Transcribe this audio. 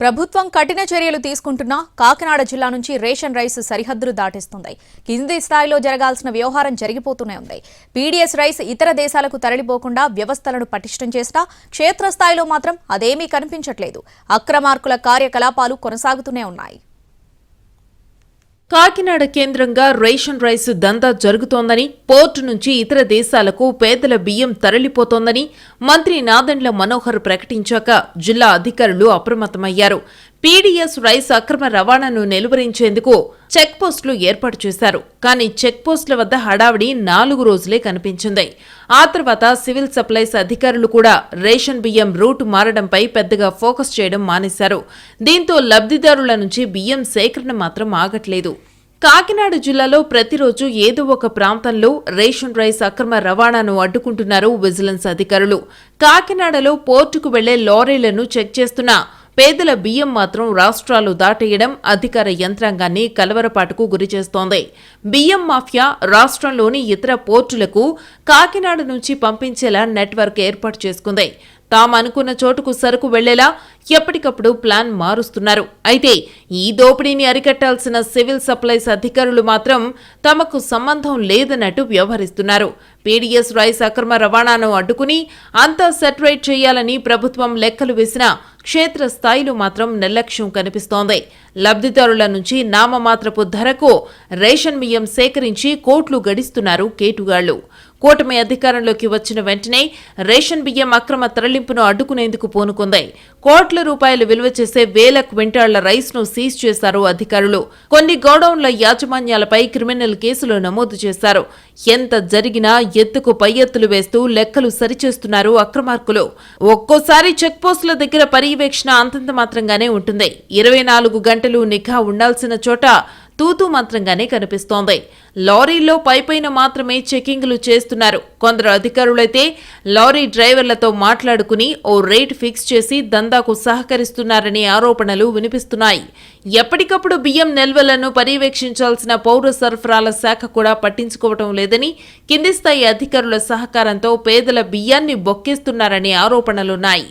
ప్రభుత్వం కఠిన చర్యలు తీసుకుంటున్నా కాకినాడ జిల్లా నుంచి రేషన్ రైస్ సరిహద్దులు దాటిస్తుంది. కింది స్థాయిలో జరగాల్సిన వ్యవహారం జరిగిపోతూనే ఉంది. పీడీఎస్ రైస్ ఇతర దేశాలకు తరలిపోకుండా వ్యవస్థలను పటిష్టం చేసినా క్షేత్రస్థాయిలో మాత్రం అదేమీ కనిపించట్లేదు. అక్రమార్కుల కార్యకలాపాలు కొనసాగుతూనే ఉన్నాయి. కాకినాడ కేంద్రంగా రేషన్ రైస్ దందా జరుగుతోందని పోర్టు నుంచి ఇతర దేశాలకు పేదల బియ్యం తరలిపోతోందని మంత్రి నాదెండ్ల మనోహర్ ప్రకటించాక జిల్లా అధికారులు అప్రమత్తమయ్యారు. పీడీఎస్ రైస్ అక్రమ రవాణాను నిలువరించేందుకు చెక్ పోస్టులు ఏర్పాటు చేశారు. కానీ చెక్ పోస్టుల వద్ద హడావిడి నాలుగు రోజులే కనిపించింది. ఆ తర్వాత సివిల్ సప్లైస్ అధికారులు కూడా రేషన్ బియ్యం రూట్ మారడంపై పెద్దగా ఫోకస్ చేయడం మానేశారు. దీంతో లబ్ధిదారుల నుంచి బియ్యం సేకరణ మాత్రం ఆగట్లేదు. కాకినాడ జిల్లాలో ప్రతిరోజు ఏదో ఒక ప్రాంతంలో రేషన్ రైస్ అక్రమ రవాణాను అడ్డుకుంటున్నారు విజిలెన్స్ అధికారులు. కాకినాడలో పోర్టుకు వెళ్ళే లారీలను చెక్ చేస్తున్న పేదల బియ్యం మాత్రం రాష్ట్రాలు దాటేయడం అధికార యంత్రాంగాన్ని కలవరపాటుకు గురిచేస్తోంది. బియ్యం మాఫియా రాష్ట్రంలోని ఇతర పోర్టులకు కాకినాడ నుంచి పంపించేలా నెట్వర్క్ ఏర్పాటు చేసుకుంది. తాము అనుకున్న చోటుకు సరుకు వెళ్ళేలా ఎప్పటికప్పుడు ప్లాన్ మారుస్తున్నారు. అయితే ఈ దోపిడీని అరికట్టాల్సిన సివిల్ సప్లైస్ అధికారులు మాత్రం తమకు సంబంధం లేదన్నట్టు వ్యవహరిస్తున్నారు. పీడీఎస్ రైస్ అక్రమ రవాణాను అడ్డుకుని అంతా సెటరేట్ చేయాలని ప్రభుత్వం లెక్కలు వేసినా క్షేత్రస్థాయిలో మాత్రం నిర్లక్ష్యం కనిపిస్తోంది. లబ్ధిదారుల నుంచి నామమాత్రపు ధరకు రేషన్ బియ్యం సేకరించి కోట్లు గడిస్తున్నారు కేటుగాళ్ళు. కూటమి అధికారంలోకి వచ్చిన వెంటనే రేషన్ బియ్యం అక్రమ తరలింపును అడ్డుకునేందుకు పూనుకుంది. కోట్ల రూపాయలు విలువ చేసే వేల క్వింటాళ్ళ రైస్ను సీజ్ చేశారు అధికారులు. కొన్ని గోడౌన్ల యాజమాన్యాలపై క్రిమినల్ కేసులు నమోదు చేశారు. ఎంత జరిగినా ఎత్తుకు పై ఎత్తులు వేస్తూ లెక్కలు సరిచేస్తున్నారు అక్రమార్కులు. ఒక్కోసారి చెక్ పోస్టుల దగ్గర పర్యవేక్షణ అంతంత మాత్రంగానే ఉంటుంది. ఇరవై నాలుగు గంటలు నిఘా ఉండాల్సిన చోట తూతూ మంత్రంగానే కనిపిస్తోంది. లారీల్లో పైపైన మాత్రమే చెకింగ్లు చేస్తున్నారు. కొందరు అధికారులైతే లారీ డ్రైవర్లతో మాట్లాడుకుని ఓ రేట్ ఫిక్స్ చేసి దందాకు సహకరిస్తున్నారనే ఆరోపణలు వినిపిస్తున్నాయి. ఎప్పటికప్పుడు బియ్యం నిల్వలను పర్యవేక్షించాల్సిన పౌర సరఫరాల శాఖ కూడా పట్టించుకోవటం లేదని కింది స్థాయి అధికారుల సహకారంతో పేదల బియ్యాన్ని బొక్కేస్తున్నారనే ఆరోపణలున్నాయి.